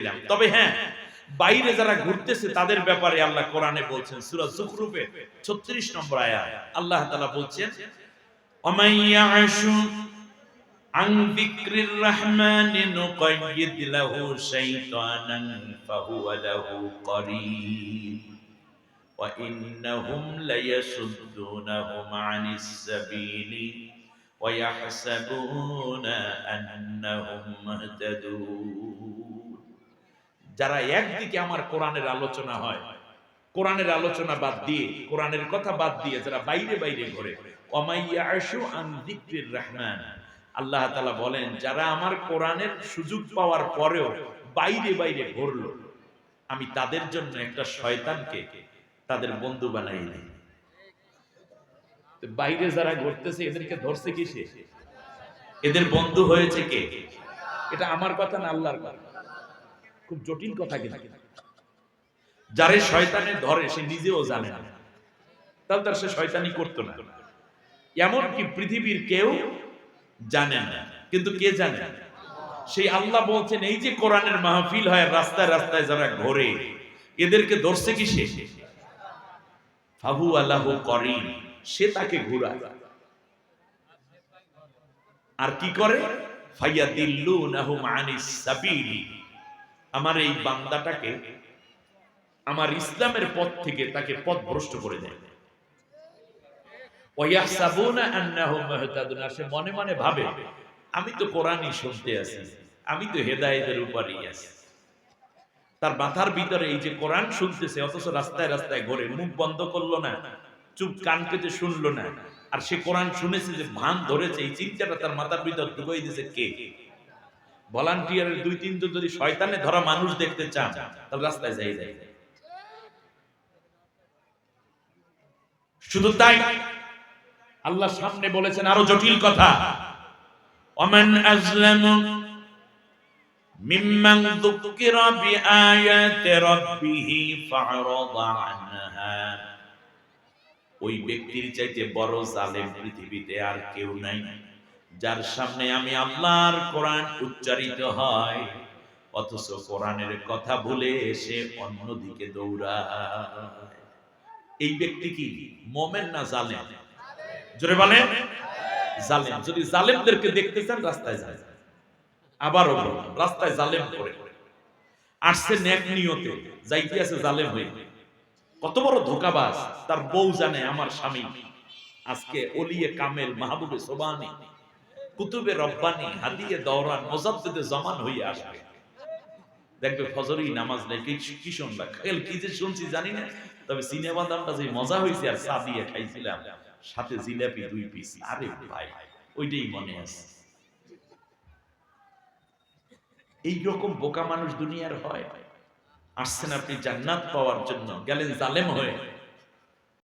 দিলাম। তবে হ্যাঁ বাইরে যারা ঘুরতেছে তাদের ব্যাপারে আল্লাহ কোরআনে বলছেন সূরা যুখরুফে 36 নম্বর আয়াত আল্লাহ তাআলা বলছেন ওমান ইয়াশু আন যিকরির রহমানি নুকাইয়িদ লাহু শাইতানান ফাহুয়া লাহু করিন وإنهم ليصدونهم عن السبيل ويحسبون أنهم مهتدون যারা একদিকে আমার কোরআনের আলোচনা হয়, কোরআনের আলোচনা বাদ দিয়ে, কোরআনের কথা বাদ দিয়ে যারা বাইরে বাইরে ঘরে রহমান। আল্লাহ তাআলা বলেন, যারা আমার কোরআনের সুযোগ পাওয়ার পরেও বাইরে বাইরে ঘুরলো, আমি তাদের জন্য একটা শয়তানকে তাদের বন্ধু বানাই দিই। বাইরে যারা ঘুরতেছে, এদেরকে ধরছে কি সে এদের বন্ধু হয়েছে কে? এটা আমার কথা না আল্লাহর কথা? খুব জটিল কথা কিন্তু। যারে শয়তানে ধরে সে নিজেও জানে না। তাহলে তার সে শয়তানি করতো না। এমনকি পৃথিবীর কেউ জানে না। কিন্তু কে জানে? সেই আল্লাহ বলছেন এই যে কোরআনের মাহফিল হয় রাস্তায় রাস্তায় যারা ঘোরে এদেরকে ধরছে কি সে ফাহু আল্লাহ করিন সে তাকে ঘুরায়। আর কি করে? ফাইয়া দিল্লু নাহুম আনিস সাবিলি। আমার এই বান্দাটাকে আমার ইসলামের পথ থেকে তাকে পথ ভ্রষ্ট করে দেয়। সে মনে মনে ভাবে, আমি তো কোরআনই শুনতে আছি, আমি তো আছি। তার মাথার ভিতরে এই যে কোরআন শুনতেছে, অথচ রাস্তায় রাস্তায় ঘরে, মুখ বন্ধ করল না, চুপ কান শুনলো না, আর সে কোরআন শুনেছে যে ভান ধরেছে, এই চিন্তাটা তার মাথার ভিতর ঢুকাই দিয়েছে কে? ভলান্টিয়ারের দুই তিনজন যদি শয়তানে ধরা মানুষ দেখতে চান, তাহলে রাস্তায় যাই যাই শুধু তাই আল্লাহ সামনে বলেছেন আরও জটিল কথা। ওমান আজলামু মিম্মান যুকিরা বিআয়াতি রাব্বিহি ফাআরাদা আনহা। ওই ব্যক্তির চাইতে বড় জালেম পৃথিবীতে আর কেউ নাই। যার সামনে আমি আল্লাহর কোরআন উচ্চারিত হয়, অথচ কোরআনের কথা ভুলে এসে অন্যদিকে দৌড়ায়। এই ব্যক্তি কি মোমেন না জালেম? জোরে বলেন। জালেম। যদি জালেমদেরকে দেখতে চান, রাস্তায় যায়। আবারও রাস্তায় জালেম করে আসছে ন্যাক নিয়তে, যাইতে আছে জালেম হয়ে। কত বড় ধোকাবাজ, তার বউ জানে আমার স্বামী। আজকে অলিয়ে কামেল মাহবুবে সোবানি কুতুবে রব্বানি হাদিয়ে দৌরান মোজাদ্দেদে জমান হয়ে আসবে। দেখবে ফজরই নামাজ নেই, কি শুনবা? খেল কি যে শুনছি জানি না। তবে সিনেমা দামটা যে মজা হয়েছে আর চা দিয়ে খাইছিলাম, সাথে জিলাপি দুই পিস আরে ভাই, ওইটাই মনে আছে। এই রকম বোকা মানুষ দুনিয়ার হয়। আসছেন আপনি জান্নাত পাওয়ার জন্য, গেলেন জালেম হয়ে।